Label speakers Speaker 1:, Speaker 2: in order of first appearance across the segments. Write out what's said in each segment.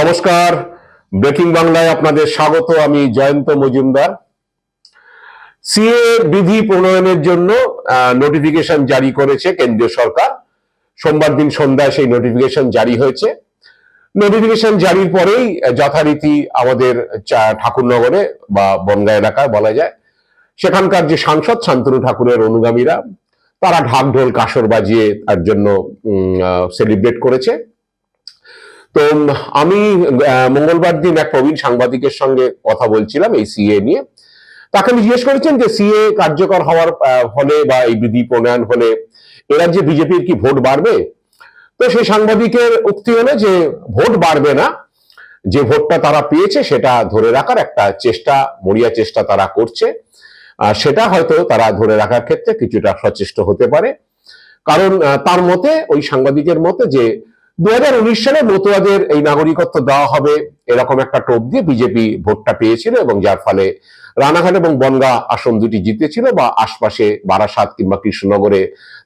Speaker 1: নমস্কার। ব্রেকিং বাংলায় আপনাদের স্বাগত, আমি জয়ন্ত মজুমদার। সিএ বিধি প্রণয়নের জন্য নোটিফিকেশন জারি করেছে কেন্দ্রীয় সরকার। সোমবার দিন সন্ধ্যায় সেই নোটিফিকেশন জারি হয়েছে। নোটিফিকেশন জারির পরেই যথারীতি আমাদের ঠাকুরনগরে বা বনগা এলাকায় বলা যায়, সেখানকার যে সাংসদ শান্তনু ঠাকুরের অনুগামীরা, তারা ঢাক ঢোল কাসর বাজিয়ে তার জন্য সেলিব্রেট করেছে। তো আমি মঙ্গলবার দিন এক প্রবীণ সাংবাদিকের সঙ্গে কথা বলছিলাম এই সিএ নিয়ে। তাকে আমি জিজ্ঞেস করেছেন যে সিএ কার্যকর হওয়ার ফলে বা এই বিধি প্রণয়ন হলে এ রাজ্যে বিজেপির কি ভোট বাড়বে? তো সেই সাংবাদিকের উক্তি হলো যে, ভোট বাড়বে না। যে ভোটটা তারা পেয়েছে সেটা ধরে রাখার একটা চেষ্টা, মরিয়া চেষ্টা তারা করছে। আর সেটা হয়তো তারা ধরে রাখার ক্ষেত্রে কিছুটা সচেষ্ট হতে পারে। কারণ তার মতে, ওই সাংবাদিকের মতে যে দুহাজার উনিশ সালে মতুয়াদের এই নাগরিকত্ব দেওয়া হবে এরকম একটা টোপ দিয়ে বিজেপি ভোটটা পেয়েছিল এবং যার ফলে রানাঘাট এবং বনগা আসন দুটি জিতেছিল বা আশপাশে বারাসাত কিংবা কৃষ্ণনগরে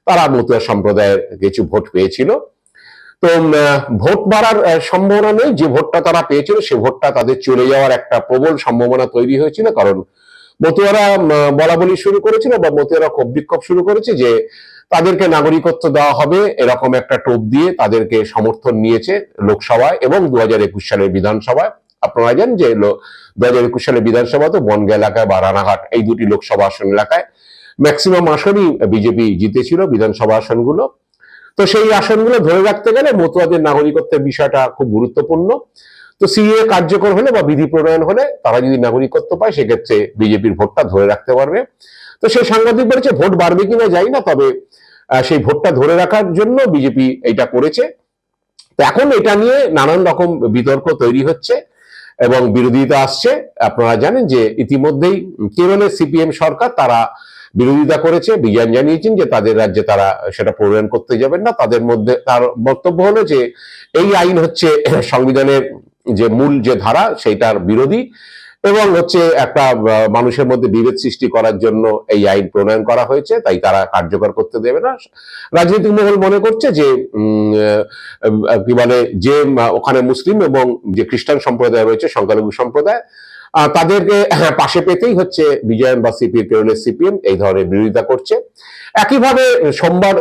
Speaker 1: তারা মতুয়া সম্প্রদায়ের কিছু ভোট পেয়েছিল। তো ভোট বাড়ার সম্ভাবনা নেই। যে ভোটটা তারা পেয়েছিল সে ভোটটা তাদের চলে যাওয়ার একটা প্রবল সম্ভাবনা তৈরি হয়েছিল। কারণ মতুয়ারা বলা বলি শুরু করেছিল বা মতুয়ারা ক্ষোভ বিক্ষোভ শুরু করেছে যে তাদেরকে নাগরিকত্ব দেওয়া হবে, এরকম একটা টোপ দিয়ে তাদেরকে সমর্থন নিয়েছে লোকসভায় এবং দু হাজার একুশ সালের বিধানসভায়। আপনারা জানেন যে দু হাজার একুশ সালের বিধানসভা তো বনগা এলাকায় বা রানাঘাট, এই দুটি লোকসভা আসন এলাকায় ম্যাক্সিমাম আসনই বিজেপি জিতেছিল বিধানসভা আসনগুলো। তো সেই আসনগুলো ধরে রাখতে গেলে মতুয়াদের নাগরিকত্বের বিষয়টা খুব গুরুত্বপূর্ণ। তো সিএ কার্যকর হলে বা বিধি প্রণয়ন হলে তারা যদি নাগরিকত্ব পায়, সেক্ষেত্রে বিজেপির ভোটটা ধরে রাখতে পারবে। তো সেই সাংবাদিক বলেছে, ভোট বাড়বে কিনা যাই না, তবে সেই ভোটটা ধরে রাখার জন্য বিজেপি এটা করেছে। এখন এটা নিয়ে নানান রকম বিতর্ক তৈরি হচ্ছে এবং বিরোধিতা আসছে। আপনারা জানেন যে ইতিমধ্যেই কেরলের সিপিএম সরকার, তারা বিরোধিতা করেছে, বিজ্ঞান জানিয়েছেন যে তাদের রাজ্যে তারা সেটা প্রণয়ন করতে যাবেন না। তাদের মধ্যে, তার বক্তব্য হলো যে, এই আইন হচ্ছে সংবিধানের যে মূল যে ধারা, সেইটার বিরোধী। এবং হচ্ছে একটা মানুষের মধ্যে বিভেদ সৃষ্টি করার জন্য এই আইন প্রণয়ন করা হয়েছে, তাই তারা কার্যকর করতে দেবে না। রাজনৈতিক মহল মনে করছে যে কি বলে, যে ওখানে মুসলিম এবং যে খ্রিস্টান সম্প্রদায় রয়েছে, সংখ্যালঘু সম্প্রদায় তাদেরকে পাশে পেতেই হচ্ছে বিজয়ন বা সিপি কেরলের সিপিএম, এই ধরনের বিরোধিতা করছে। একইভাবে সোমবার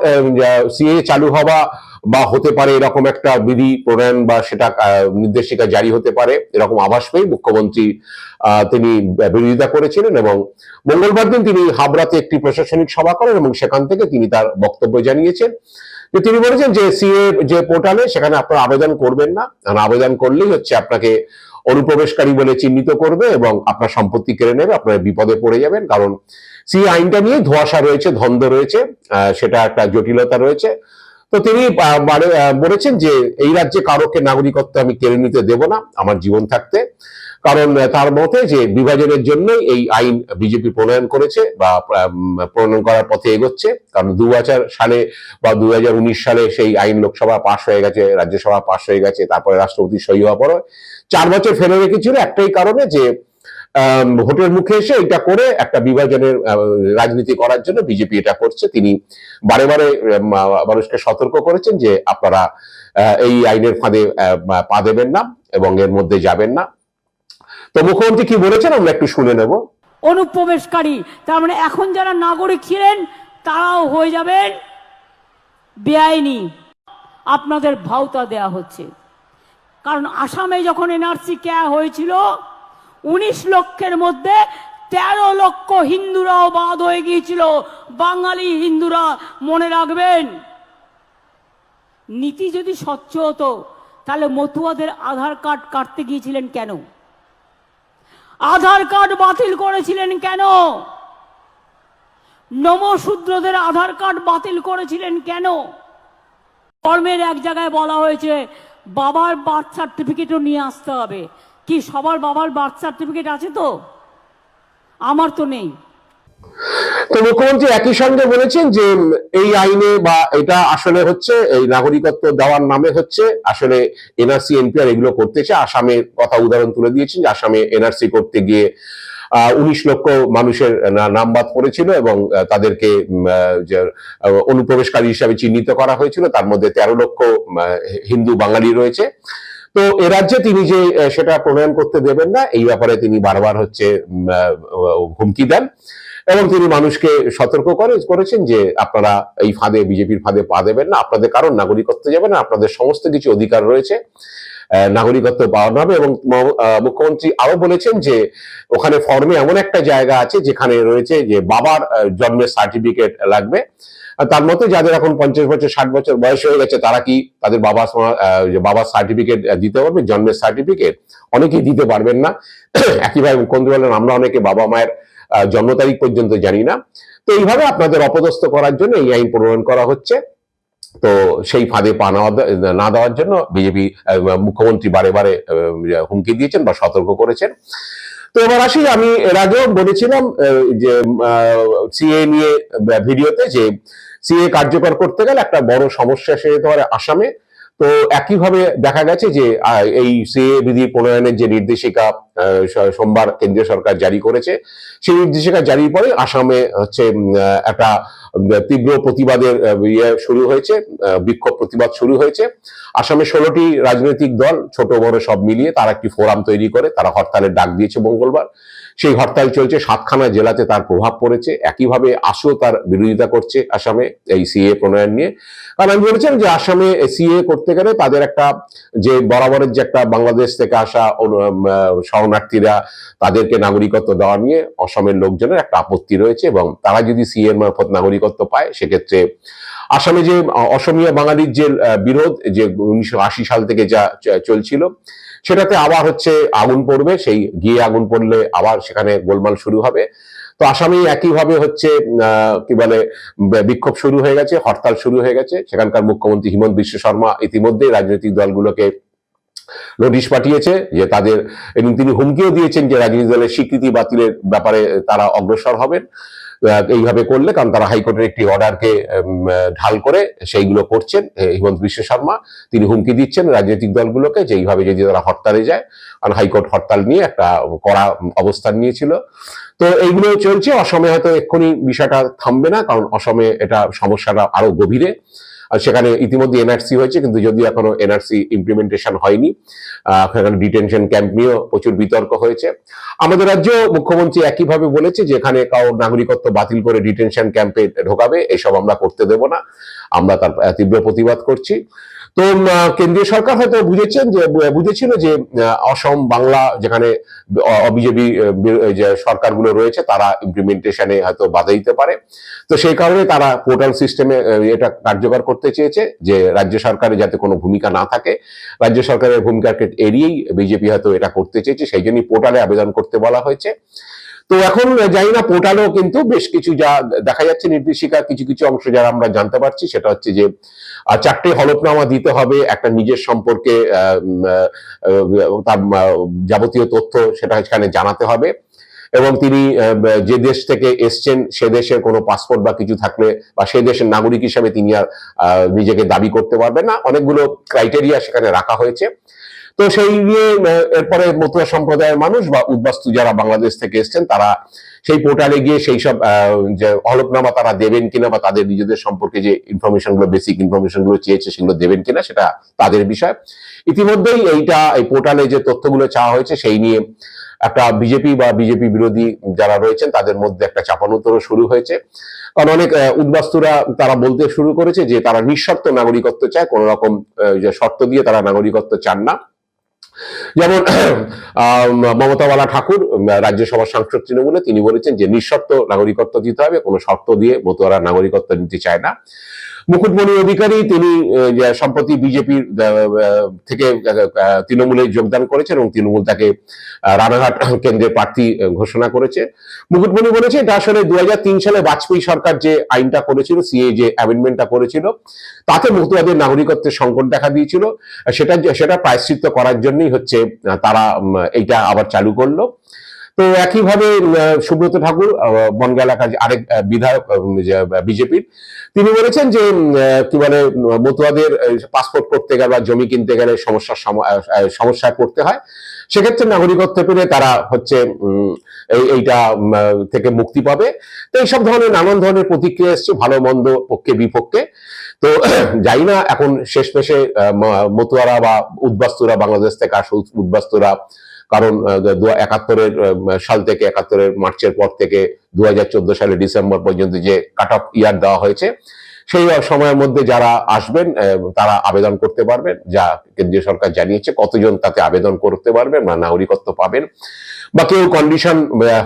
Speaker 1: সিএ চালু হওয়া বা হতে পারে এরকম একটা বিধি প্রণয়ন বা সেটা নির্দেশিকা জারি হতে পারে, এরকম আভাস পেয়ে মুখ্যমন্ত্রী তিনি বিরোধিতা করেছিলেন এবং মঙ্গলবার দিন তিনি হাবড়াতে একটি প্রশাসনিক সভা করেন এবং সেখান থেকে তিনি তার বক্তব্য জানিয়েছেন। তিনি বলেছেন যে সিএ, যে পোর্টালে সেখানে আপনারা আবেদন করবেন না। আবেদন করলেই হচ্ছে আপনাকে অনুপ্রবেশকারী বলে চিহ্নিত করবে এবং আপনার সম্পত্তি কেড়ে নেবে, আপনার বিপদে পড়ে যাবেন। কারণ সি আইনটা নিয়ে ধোয়াশা রয়েছে ধন্দ রয়েছে সেটা একটা জটিলতা রয়েছে। তো তিনি বলেছেন যে এই রাজ্যে কারোকে নাগরিকত্ব আমি কেড়ে নিতে দেব না, আমার জীবন থাকতে। কারণ তার মতে যে বিভাজনের জন্যই এই আইন বিজেপি প্রণয়ন করেছে বা প্রণয়ন করার পথে এগোচ্ছে। কারণ দু সালে বা দু হাজার উনিশ সালে সেই আইন লোকসভা পাশ হয়ে গেছে, রাজ্যসভা পাশ হয়ে গেছে, তারপরে রাষ্ট্রপতি সই হওয়ার পরে। চার বছর ফেলে রেখেছিল একটাই কারণে যে ভোটের মুখে এসে এটা করে একটা বিভাজনের রাজনীতি করার জন্য বিজেপি এটা করছে। তিনি বারে বারে মানুষকে সতর্ক করেছেন যে আপনারা এই আইনের ফাঁদে পা দেবেন না এবং এর মধ্যে যাবেন না। তো মুখ্যমন্ত্রী কি বলেছেন আমরা একটু শুনে নেব।
Speaker 2: অনুপ্রবেশকারী, তার মানে এখন যারা নাগরিক ছিলেন, তারাও হয়ে যাবেন বেআইনি। আপনাদের ভাওতা দেয়া হচ্ছে। কারণ আসামে যখন এনআরসি কেয়া হয়েছিল উনিশ লক্ষের মধ্যে তেরো লক্ষ হিন্দুরাও বাদ হয়ে গিয়েছিল। বাঙালি হিন্দুরা মনে রাখবেন। নীতি যদি স্বচ্ছ হতো, তাহলে মতুয়াদের আধার কার্ড কাটতে গিয়েছিলেন কেন? আধার কার্ড বাতিল করেছিলেন কেন? নমশূদ্রদের আধার কার্ড বাতিল করেছিলেন কেন? কর্মের এক জায়গায় বলা হয়েছে, বাবার বার্থ সার্টিফিকেটও নিয়ে আসতে হবে। কি সবার বাবার বার্থ সার্টিফিকেট আছে তো? আমার তো নেই।
Speaker 1: তো মুখ্যমন্ত্রী একই সঙ্গে বলেছেন যে এই আইনে বা এটা আসলে হচ্ছে, এই নাগরিকত্ব দেওয়ার নামে হচ্ছে, আসলে এনআরসি, এনপিআর এগুলো করতেছে আসামের কথা উদাহরণ তুলে দিয়েছেন যে, আসামে এনআরসি করতে গিয়ে উনিশ লক্ষ মানুষের নাম বাদ পড়েছিল এবং তাদেরকে অনুপ্রবেশকারী হিসাবে চিহ্নিত করা হয়েছিল। তার মধ্যে তেরো লক্ষ হিন্দু বাঙালি রয়েছে। তো এ রাজ্যে তিনি যে সেটা প্রণয়ন করতে দেবেন না, এই ব্যাপারে তিনি বারবার হচ্ছে হুমকি দেন এবং তিনি মানুষকে সতর্ক করে, করেছেন যে আপনারা এই ফাঁদে, বিজেপির ফাঁদে পা দেবেন না, আপনাদের কারণ, নাগরিকত্ব যাবে না, আপনাদের সমস্ত কিছু অধিকার রয়েছে। নাগরিকত্ব পাওয়ানো হবে এবং মুখ্যমন্ত্রী আরও বলেছেন যে ওখানে ফর্মে এমন একটা জায়গা আছে যেখানে রয়েছে যে বাবার জন্মের সার্টিফিকেট লাগবে। তার মতে যাদের এখন পঞ্চাশ বছর, ষাট বছর বয়স হয়ে গেছে, তারা কি তাদের বাবা বাবার সার্টিফিকেট দিতে পারবে, জন্মের সার্টিফিকেট অনেকেই দিতে পারবেন না। একইভাবে মুখ্যমন্ত্রী বলেন, আমরা অনেকে বাবা মায়ের জন্ম তারিখ পর্যন্ত জানি না। তো এইভাবে আপনাদের অপদস্থ করার জন্য এই আইন প্রণয়ন করা হচ্ছে। তো সেই ফাঁদে পা না দেওয়ার জন্য বিজেপি মুখ্যমন্ত্রী বারে বারে হুমকি দিয়েছেন বা সতর্ক করেছেন। তো এবার আসি আমি এর আগেও বলেছিলাম আহ, যে সিএ নিয়ে ভিডিওতে যে সিএ কার্যকর করতে গেলে একটা বড় সমস্যা এসে যেতে পারে আসামে। তো একইভাবে দেখা গেছে যে আহ, এই সিএ বিধি প্রণয়নের যে নির্দেশিকা আহ, সোমবার কেন্দ্রীয় সরকার জারি করেছে সেই নির্দেশিকা জারির পরে আসামে হচ্ছে আহ, একটা উম, তীব্র প্রতিবাদের ইয়ে শুরু হয়েছে বিক্ষোভ প্রতিবাদ শুরু হয়েছে। আসামে ষোলোটি রাজনৈতিক দল, ছোট বড় সব মিলিয়ে তারা একটি ফোরাম তৈরি করে, তারা হরতালের ডাক দিয়েছে মঙ্গলবার। সেই হরতাল চলছে, সাতখানা জেলাতে তার প্রভাব পড়েছে, একইভাবে আসও তার বিরোধিতা করছে আসামে এই সিএ প্রণয়ন নিয়ে। কারণ আমি বলেছেন যে আসামে সিএ করতে গেলে তাদের একটা যে বরাবরের যে একটা বাংলাদেশ থেকে আসা শরণার্থীরা তাদেরকে নাগরিকত্ব দেওয়া নিয়ে অসমের লোকজনের একটা আপত্তি রয়েছে এবং তারা যদি সিএ এর মারফত নাগরিকত্ব পায়, সেক্ষেত্রে আসামে যে অসমিয়া বাঙালির যে বিরোধ, যে উনিশশো আশি সাল থেকে যা চলছিল সেটাতে আবার হচ্ছে আগুন পড়বে, সেই গিয়ে আগুন পড়লে আবার সেখানে গোলমাল শুরু হবে। তো আসামে একইভাবে হচ্ছে কি বলে বিক্ষোভ শুরু হয়ে গেছে, হরতাল শুরু হয়ে গেছে। সেখানকার মুখ্যমন্ত্রী হিমন্ত বিশ্ব শর্মা ইতিমধ্যেই রাজনৈতিক দলগুলোকে নোটিশ পাঠিয়েছে যে তাদের, এবং তিনি হুমকিও দিয়েছেন যে রাজনৈতিক দলের স্বীকৃতি বাতিলের ব্যাপারে তারা অগ্রসর হবেন। এইভাবে করলে, কারণ তারা হাইকোর্টের একটি অর্ডারকে ঢাল করে সেইগুলো করছেন হিমন্ত বিশ্ব শর্মা। তিনি হুমকি দিচ্ছেন রাজনৈতিক দলগুলোকে যে এইভাবে যদি তারা হরতালে যায়, কারণ হাইকোর্ট হরতাল নিয়ে একটা কড়া অবস্থান নিয়েছিল। তো এইগুলো চলছে, অসমে হয়তো এক্ষুনি বিষয়টা থামবে না, কারণ অসমে এটা সমস্যাটা আরও গভীরে। সেখানে ইতিমধ্যে এনআরসি হয়েছে, কিন্তু যদি এখনও এনআরসি ইমপ্লিমেন্টেশন হয়নি সেখানে ডিটেনশন ক্যাম্প নিয়েও প্রচুর বিতর্ক হয়েছে। আমাদের রাজ্য মুখ্যমন্ত্রী একইভাবে বলেছে যে এখানে কারও নাগরিকত্ব বাতিল করে ডিটেনশন ক্যাম্পে ঢোকাবে, এসব আমরা করতে দেব না, আমরা তার তীব্র প্রতিবাদ করছি। তো কেন্দ্রীয় সরকার হয়তো বুঝেছেন যে বুঝেছিল যে অসম, বাংলা যেখানে বিজেপি যে সরকারগুলো রয়েছে, তারা ইমপ্লিমেন্টেশনে হয়তো বাধা দিতে পারে। তো সেই কারণে তারা পোর্টাল সিস্টেমে এটা কার্যকর করতে চেয়েছে যে, রাজ্য সরকারের যাতে কোনো ভূমিকা না থাকে, রাজ্য সরকারের ভূমিকাকে এড়িয়েই বিজেপি হয়তো এটা করতে চেয়েছে, সেই জন্যই পোর্টালে আবেদন করতে বলা হয়েছে। তো এখন জানি না পোর্টালেও কিন্তু বেশ কিছু যা দেখা যাচ্ছে নির্দেশিকা, কিছু কিছু অংশ যারা আমরা জানতে পারছি, সেটা হচ্ছে যে চারটে হলফনামা দিতে হবে, একটা নিজের সম্পর্কে তার যাবতীয় তথ্য সেটা এখানে জানাতে হবে এবং তিনি যে দেশ থেকে এসছেন সে দেশের কোনো পাসপোর্ট বা কিছু থাকলে বা সে দেশের নাগরিক হিসাবে তিনি আর নিজেকে দাবি করতে পারবেন না। অনেকগুলো ক্রাইটেরিয়া সেখানে রাখা হয়েছে। তো সেই নিয়ে এরপরে মতুয়া সম্প্রদায়ের মানুষ বা উদ্বাস্তু যারা বাংলাদেশ থেকে এসছেন, তারা সেই পোর্টালে গিয়ে সেই সব যে হলফনামা তারা দেবেন কিনা বা তাদের নিজেদের সম্পর্কে যে ইনফরমেশনগুলো বেসিক ইনফরমেশনগুলো চেয়েছে সেগুলো দেবেন কিনা সেটা তাদের বিষয়। ইতিমধ্যেই এইটা, এই পোর্টালে যে তথ্যগুলো চাওয়া হয়েছে সেই নিয়ে একটা বিজেপি বা বিজেপি বিরোধী যারা রয়েছেন, তাদের মধ্যে একটা চাপানোতর শুরু হয়েছে। কারণ অনেক উদ্বাস্তুরা তারা বলতে শুরু করেছে যে তারা নিঃশর্ত নাগরিকত্ব চায়, কোন রকম শর্ত দিয়ে তারা নাগরিকত্ব চান না। যেমন মমতাওয়ালা ঠাকুর রাজ্যসভার সাংসদ তৃণমূলে তিনি বলেছেন যে নিঃশর্ত নাগরিকত্ব দিতে হবে, কোনো শর্ত দিয়ে মতুয়ারা নাগরিকত্ব নিতে চায় না। মুকুটমণি অধিকারী, তিনি সম্প্রতি বিজেপির থেকে তৃণমূলে যোগদান করেছেন এবং তৃণমূল তাকে রানাঘাট কেন্দ্রের প্রার্থী ঘোষণা করেছে। মুকুটমণি বলেছে, এটা আসলে দু হাজার তিন সালে বাজপেয়ী সরকার যে আইনটা করেছিল, সিএ যে অ্যামেন্ডমেন্টটা করেছিল, তাতে মতুয়াদের নাগরিকত্বের সংকট দেখা দিয়েছিল। সেটা সেটা প্রায়শ্চিত্ত করার জন্যই হচ্ছে, তারা এইটা আবার চালু করল। তো একইভাবে সুব্রত ঠাকুর বনগা এলাকার আরেক বিধায়ক বিজেপির, তিনি বলেছেন যে কি বলে মতুয়াদের পাসপোর্ট করতে গেলে বা জমি কিনতে গেলে সমস্যার সমস্যায় পড়তে হয়। সেক্ষেত্রে নাগরিকত্ব পেলে তারা হচ্ছে এইটা থেকে মুক্তি পাবে। তো এইসব ধরনের নানান ধরনের প্রতিক্রিয়া এসছে, ভালো মন্দ পক্ষে বিপক্ষে। তো যাই না, এখন শেষমেশে মতুয়ারা বা উদ্বাস্তুরা, বাংলাদেশ থেকে আসা উদ- উদ্বাস্তুরা কারণ দু- একাত্তরের সাল থেকে একাত্তরের মার্চের পর থেকে দুই হাজার চোদ্দ সালে ডিসেম্বর পর্যন্ত যে কাট অফ ইয়ার দেওয়া হয়েছে, সেই সময়ের মধ্যে যারা আসবেন তারা আবেদন করতে পারবেন, যা কেন্দ্রীয় সরকার জানিয়েছে, কতজন তাতে আবেদন করতে পারবেন বা নাগরিকত্ব পাবেন, বা কেউ কন্ডিশন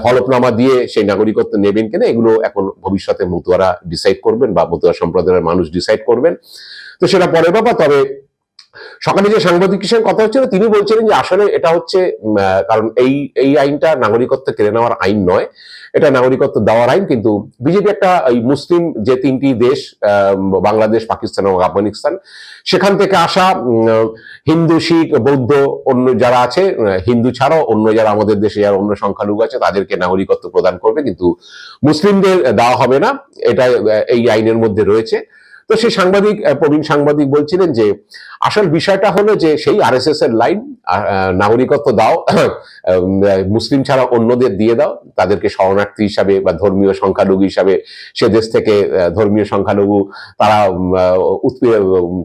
Speaker 1: হলফনামা দিয়ে সেই নাগরিকত্ব নেবেন কিনা, এগুলো এখন ভবিষ্যতে মতুয়ারা ডিসাইড করবেন বা মতুয়া সম্প্রদায়ের মানুষ ডিসাইড করবেন। তো সেটা পরে বাবা তবে সকালে যে সাংবাদিকের সঙ্গে কথা হচ্ছিল, তিনি বলছিলেন যে আসলে এটা হচ্ছে কারণ এই এই আইনটা নাগরিকত্ব কেড়ে নেওয়ার আইন নয়। এটা নাগরিকত্ব দেওয়ার আইন, কিন্তু বিজেপি একটা, এই মুসলিম যে তিনটি দেশ বাংলাদেশ, পাকিস্তান এবং আফগানিস্তান, সেখান থেকে আসা হিন্দু, শিখ, বৌদ্ধ, অন্য যারা আছে হিন্দু ছাড়াও অন্য যারা আমাদের দেশে যারা অন্য সংখ্যালঘু আছে, তাদেরকে নাগরিকত্ব প্রদান করবে, কিন্তু মুসলিমদের দেওয়া হবে না। এটা এই আইনের মধ্যে রয়েছে। তো সেই সাংবাদিক প্রবীণ সাংবাদিক বলছিলেন যে, আসল বিষয়টা হলো যে সেই আরএসএস এর লাইন নাগরিকত্ব দাও মুসলিম ছাড়া অন্যদের দিয়ে দাও, তাদেরকে শরণার্থী হিসাবে বা ধর্মীয় সংখ্যালঘু হিসাবে সে দেশ থেকে ধর্মীয় সংখ্যালঘু তারা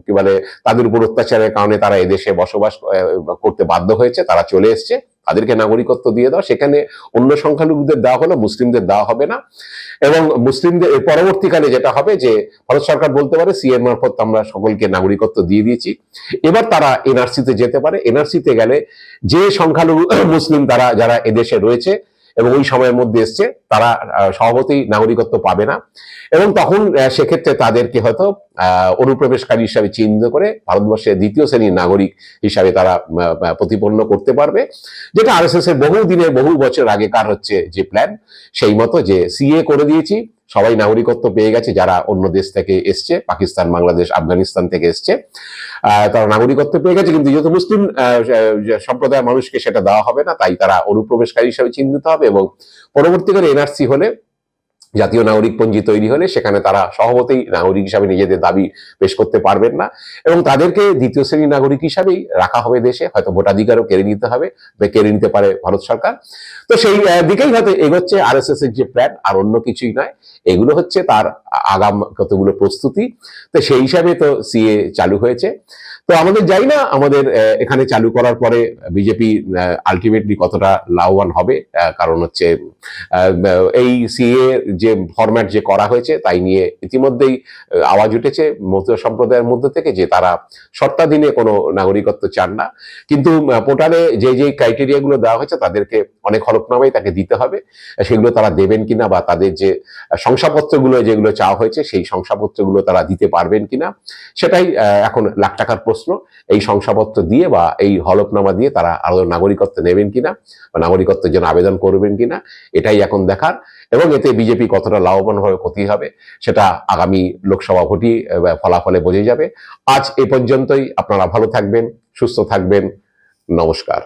Speaker 1: কি বলে, তাদের উপর অত্যাচারের কারণে তারা এদেশে বসবাস করতে বাধ্য হয়েছে, তারা চলে এসছে। তাদেরকে নাগরিকত্ব দিয়ে দাও। সেখানে অন্য সংখ্যালঘুদের দেওয়া হলো, মুসলিমদের দেওয়া হবে না। এবং মুসলিমদের পরবর্তীকালে যেটা হবে যে, ভারত সরকার বলতে পারে সিএম মারফত আমরা সকলকে নাগরিকত্ব দিয়ে দিয়েছি। এবার তারা এনআরসিতে যেতে পারে। এনআরসিতে গেলে যে সংখ্যালঘু, মুসলিম তারা, যারা এদেশে রয়েছে এবং ওই সময়ের মধ্যে এসছে, তারা সভাপতি নাগরিকত্ব পাবে না। এবং তখন সেক্ষেত্রে তাদেরকে হয়তো অনুপ্রবেশকারী হিসাবে চিহ্নিত করে ভারতবর্ষের দ্বিতীয় শ্রেণির নাগরিক হিসাবে তারা প্রতিপন্ন করতে পারবে। যেটা আর এস এস এর বহু দিনের, বহু বছর আগেকার হচ্ছে যে প্ল্যান সেই মতো যে সিএ করে দিয়েছি। সবাই নাগরিকত্ব পেয়ে গেছে যারা অন্য দেশ থেকে এসছে, পাকিস্তান, বাংলাদেশ, আফগানিস্তান থেকে এসছে। তারা নাগরিকত্ব পেয়ে গেছে, কিন্তু যেহেতু মুসলিম সম্প্রদায়ের মানুষকে সেটা দেওয়া হবে না, তাই তারা অনুপ্রবেশকারী হিসাবে চিহ্নিত হবে এবং পরবর্তীকালে এনআরসি হলে জাতীয় নাগরিক পঞ্জি তৈরি হলে সেখানে তারা সহমতেই নাগরিক হিসাবে নিজেদের দাবি পেশ করতে পারবেন না। এবং তাদেরকে দ্বিতীয় শ্রেণির নাগরিক হিসাবেই রাখা হবে দেশে। হয়তো ভোটাধিকারও কেড়ে নিতে হবে বা কেড়ে নিতে পারে ভারত সরকার। তো সেই দিকেই হয়তো এগোচ্ছে আর এস এর যে প্ল্যান আর অন্য কিছুই নয়। এগুলো হচ্ছে তার আগাম কতগুলো প্রস্তুতি। তো সেই হিসাবে তো সিএ চালু হয়েছে। তো আমাদের যাই না, আমাদের এখানে চালু করার পরে বিজেপি আলটিমেটলি কতটা লাভবান হবে কারণ হচ্ছে এই সিএ যে ফরম্যাট যে করা হয়েছে, তাই নিয়ে ইতিমধ্যেই আওয়াজ উঠেছে সম্প্রদায়ের মধ্যে থেকে যে তারা সত্তাধীনে কোনো নাগরিকত্ব চান না। কিন্তু পোর্টালে যে যে ক্রাইটেরিয়া গুলো দেওয়া হয়েছে, তাদেরকে অনেক হলফনামাই তাকে দিতে হবে। সেগুলো তারা দেবেন কিনা বা তাদের যে শংসাপত্রগুলো যেগুলো চাওয়া হয়েছে, সেই শংসাপত্রগুলো তারা দিতে পারবেন কিনা, সেটাই এখন লাখ টাকার প্রশ্ন, এই শংসাপত্র দিয়ে বা এই হলফনামা দিয়ে তারা আরও নাগরিকত্ব নেবেন কিনা বা নাগরিকত্বের জন্য আবেদন করবেন কিনা, এটাই এখন দেখার। এবং এতে বিজেপি কতটা লাভবান হবে ক্ষতি হবে, সেটা আগামী লোকসভা ভোটই ফলাফলে বোঝে যাবে। আজ এ পর্যন্তই, আপনারা ভালো থাকবেন, সুস্থ থাকবেন, নমস্কার।